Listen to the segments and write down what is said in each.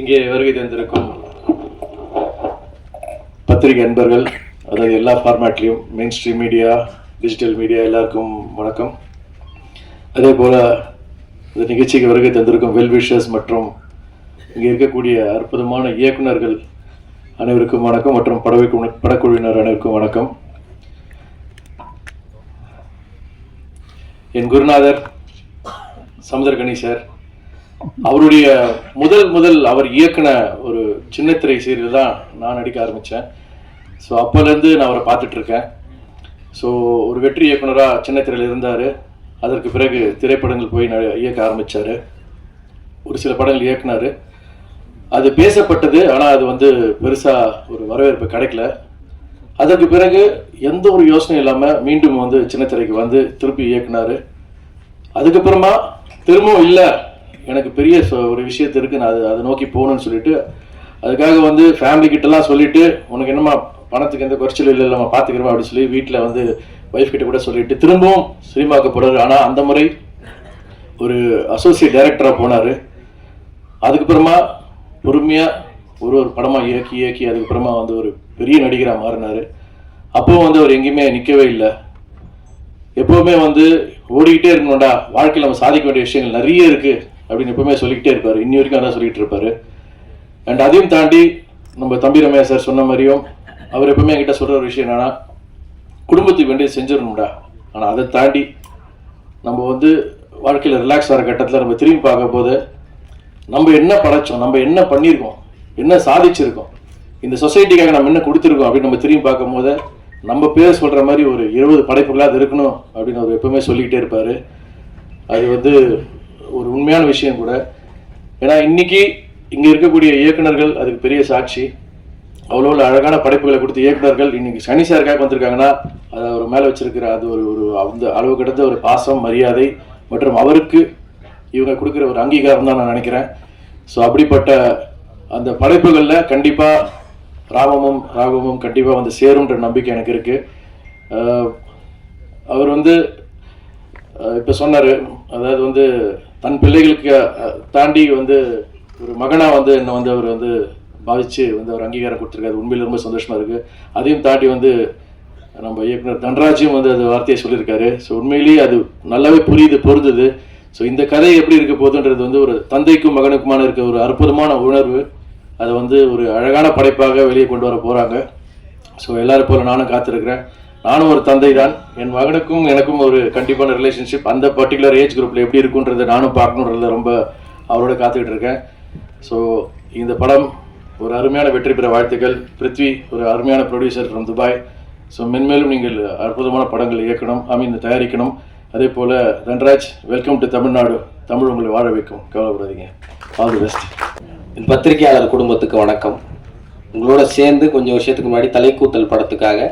இங்கே வருகை தந்திருக்கும் பத்திரிகை அன்பர்கள் அதாவது எல்லா ஃபார்மேட்லேயும் main stream media digital media எல்லாருக்கும் வணக்கம். அதே போல் இந்த நிகழ்ச்சிக்கு வருகை தந்திருக்கும் வெல்விஷர்ஸ் மற்றும் இங்கே இருக்கக்கூடிய அற்புதமான இயக்குனர்கள் அனைவருக்கும் வணக்கம் மற்றும் படவை படக்குழுவினர் அனைவருக்கும் வணக்கம். என் குருநாதர் சமுத்திரகணி சார் அவருடைய முதல் முதல் அவர் இயக்குன ஒரு சின்னத்திரை சீரியல் தான் நான் நடிக்க ஆரம்பித்தேன் ஸோ அப்போலேருந்து நான் அவரை பார்த்துட்டு இருக்கேன் ஸோ ஒரு வெற்றி இயக்குனராக சின்னத்திரையில் இருந்தார். அதற்கு பிறகு திரைப்படங்கள் போய் இயக்க ஆரம்பித்தார் ஒரு சில படங்கள் இயக்குனார். அது பேசப்பட்டது ஆனால் அது வந்து பெருசாக ஒரு வரவேற்பு கிடைக்கல. அதற்கு பிறகு எந்த ஒரு யோசனையும் இல்லாமல் மீண்டும் வந்து சின்னத்திரைக்கு வந்து திருப்பி இயக்குனார். அதுக்கப்புறமா திரும்பவும் இல்லை எனக்கு பெரிய ஒரு விஷயத்து இருக்கு. நான் அது அதை நோக்கி போகணும்னு சொல்லிட்டு அதுக்காக வந்து ஃபேமிலி கிட்டலாம் சொல்லிட்டு உனக்கு என்னம்மா பணத்துக்கு எந்த குறைச்சலும் இல்லை நம்ம பார்த்துக்கிறோம் அப்படின்னு சொல்லி வீட்டில் வந்து ஒய்ஃப் கிட்ட கூட சொல்லிட்டு திரும்பவும் சினிமாவுக்கு போறாரு. ஆனால் அந்த முறை ஒரு அசோசியேட் டைரக்டராக போனார். அதுக்கப்புறமா பொறுமையாக ஒரு ஒரு படமாக இயக்கி இயக்கி அதுக்கப்புறமா வந்து ஒரு பெரிய நடிகராக மாறினார். அப்போவும் வந்து அவர் எங்கேயுமே நிற்கவே இல்லை. எப்போவுமே வந்து ஓடிக்கிட்டே இருக்கணும்டா. வாழ்க்கையில் நம்ம சாதிக்க வேண்டிய விஷயங்கள் நிறைய இருக்குது அப்படின்னு எப்பவுமே சொல்லிக்கிட்டே இருப்பார். இன்னி வரைக்கும் அதான் சொல்லிட்டு இருப்பார். அண்ட் அதையும் தாண்டி நம்ம தம்பி ரமையா சார் சொன்ன மாதிரியும் அவர் எப்பவுமே என்கிட்ட சொல்கிற ஒரு விஷயம் என்னன்னா குடும்பத்துக்கு வேண்டியது செஞ்சிடணும்டா. ஆனால் அதை தாண்டி நம்ம வந்து வாழ்க்கையில் ரிலாக்ஸ் ஆகிற கட்டத்தில் நம்ம திரும்பி பார்க்க போது நம்ம என்ன படைச்சோம் நம்ம என்ன பண்ணியிருக்கோம் என்ன சாதிச்சிருக்கோம் இந்த சொசைட்டிக்காக நம்ம என்ன கொடுத்துருக்கோம் அப்படின்னு நம்ம திரும்பி பார்க்கும்போது நம்ம பேர் சொல்கிற மாதிரி ஒரு இருபது படைப்புகளாக அது இருக்கணும் அப்படின்னு அவர் எப்பவுமே சொல்லிக்கிட்டே இருப்பார். அது வந்து ஒரு உண்மையான விஷயம் கூட. ஏன்னா இன்னைக்கு இங்கே இருக்கக்கூடிய இயக்குனர்கள் அதுக்கு பெரிய சாட்சி. அவ்வளோ அழகான படைப்புகளை கொடுத்த இயக்குனர்கள் இன்னைக்கு சனி சாருக்காக வந்திருக்காங்கன்னா அதை அவர் மேலே வச்சிருக்கிற அது ஒரு ஒரு அந்த அளவு கிடந்த ஒரு பாசம் மரியாதை மற்றும் அவருக்கு இவங்க கொடுக்குற ஒரு அங்கீகாரம் தான் நான் நினைக்கிறேன். ஸோ அப்படிப்பட்ட அந்த படைப்புகளில் கண்டிப்பாக ராமமும் ராகவமும் கண்டிப்பாக வந்து சேரும்ன்ற நம்பிக்கை எனக்கு இருக்குது அவர் வந்து இப்போ சொன்னார் அதாவது வந்து தன் பிள்ளைகளுக்கு தாண்டி வந்து ஒரு மகனாக வந்து என்னை வந்து அவர் வந்து பாதித்து வந்து அவர் அங்கீகாரம் கொடுத்துருக்காரு. உண்மையில் ரொம்ப சந்தோஷமாக இருக்குது அதையும் தாண்டி வந்து நம்ம இயக்குனர் தன்ராஜும் வந்து அது வார்த்தையை சொல்லியிருக்காரு. ஸோ உண்மையிலேயே அது நல்லாவே புரியுது பொருந்தது. ஸோ இந்த கதை எப்படி இருக்க போகுதுன்றது வந்து ஒரு தந்தைக்கும் மகனுக்குமான இருக்க ஒரு அற்புதமான உணர்வு. அதை வந்து ஒரு அழகான படைப்பாக வெளியே கொண்டு வர போகிறாங்க ஸோ எல்லாரும் போல நானும் காத்திருக்கிறேன். நானும் ஒரு தந்தை தான் என் மகனுக்கும் எனக்கும் ஒரு கண்டிப்பான ரிலேஷன்ஷிப் அந்த பர்டிகுலர் ஏஜ் குரூப்பில் எப்படி இருக்குன்றதை நானும் பார்க்கணுன்றத ரொம்ப அவரோட காத்துக்கிட்டு இருக்கேன். ஸோ இந்த படம் ஒரு அருமையான வெற்றி பெற வாழ்த்துக்கள். பிருத்வி ஒரு அருமையான ப்ரொடியூசர் ஃப்ரம் துபாய் ஸோ மென்மேலும் நீங்கள் அற்புதமான படங்கள் இயக்கணும் ஐ மீன் தயாரிக்கணும். அதே போல் தன்ராஜ் வெல்கம் டு தமிழ்நாடு. தமிழ் உங்களை வாழ வைக்கும். கவலைப்படாதீங்க. ஆல் தி பெஸ்ட் என் பத்திரிகையாளர் குடும்பத்துக்கு வணக்கம். உங்களோட சேர்ந்து கொஞ்சம் வருஷத்துக்கு முன்னாடி தலைக்கூத்தல் படத்துக்காக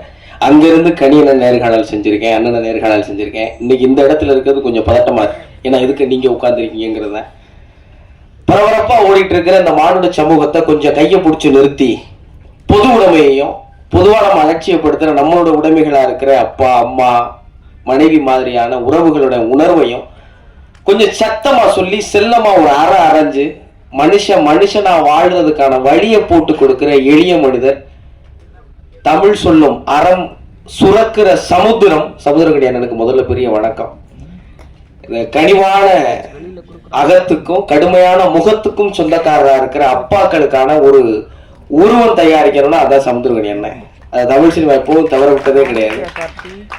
அங்கிருந்து கனியனை நேர்காணல் செஞ்சிருக்கேன் அண்ணனை நேர்காணல் செஞ்சிருக்கேன். இன்னைக்கு இந்த இடத்துல இருக்கிறது கொஞ்சம் பதட்டமா இருக்கு. ஏன்னா இதுக்கு நீங்க உட்கார்ந்துருக்கீங்கிறத பரபரப்பா ஓடிட்டு இருக்கிற இந்த மானுட சமூகத்தை கொஞ்சம் கையை பிடிச்சி நிறுத்தி பொது உடைமையையும் பொதுவாக நம்ம அலட்சியப்படுத்துகிற நம்மளோட உடைமைகளாக இருக்கிற அப்பா அம்மா மனைவி மாதிரியான உறவுகளோட உணர்வையும் கொஞ்சம் சத்தமாக சொல்லி செல்லமாக ஒரு அற அரைஞ்சு மனுஷன் மனுஷனாக வாழ்றதுக்கான வழியை போட்டு கொடுக்குற எளிய மனிதர் தமிழ் சொல்லும் அறம் சுரக்கிற சமுத்திரம் சமுத்திரக்கடி எனக்கு முதல்ல பெரிய வணக்கம். இந்த கனிவான அகத்துக்கும் கடுமையான முகத்துக்கும் சொந்தக்காரராக இருக்கிற அப்பாக்களுக்கான ஒரு உருவம் தயாரிக்கணும்னா அதான் சமுத்திரக்கடி அது தமிழ் சினிமா எப்பவும் தவற விட்டதே கிடையாது.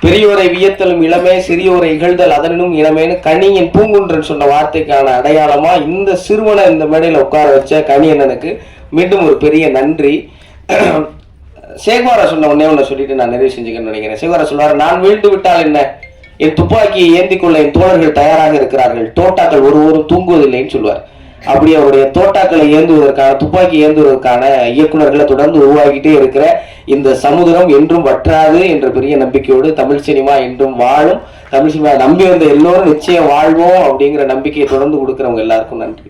பெரியோரை வியத்தலும் இளமே சிறியோரை இகழ்தல் அதனும் இளமேன்னு கனியின் பூங்குன்றன் சொன்ன வார்த்தைக்கான அடையாளமா இந்த சிறுவனை இந்த மேடையில் உட்கார வச்ச கனி அண்ணனுக்கு மீண்டும் ஒரு பெரிய நன்றி. சேகுவாரா சொன்ன உடனே ஒன்று சொல்லிட்டு நான் நிறைவு செஞ்சுக்கணும்னு நினைக்கிறேன். சேகுவாரா சொல்வார் நான் வீழ்ந்து விட்டால் என்ன? என் துப்பாக்கியை ஏந்தி கொள்ள என் தோழர்கள் தயாராக இருக்கிறார்கள். தோட்டாக்கள் ஒருவரும் தூங்குவதில்லைன்னு சொல்லுவார். அப்படி அவருடைய தோட்டாக்களை ஏந்துவதற்கான துப்பாக்கி ஏந்துவதற்கான இயக்குநர்களை தொடர்ந்து உருவாகிட்டே இருக்கிற இந்த சமுதிரம் என்றும் வற்றாது என்ற பெரிய நம்பிக்கையோடு தமிழ் சினிமா என்றும் வாழும். தமிழ் சினிமா நம்பி வந்த எல்லோரும் நிச்சயம் வாழ்வோம் அப்படிங்கிற நம்பிக்கையை தொடர்ந்து கொடுக்குறவங்க எல்லாருக்கும் நன்றி.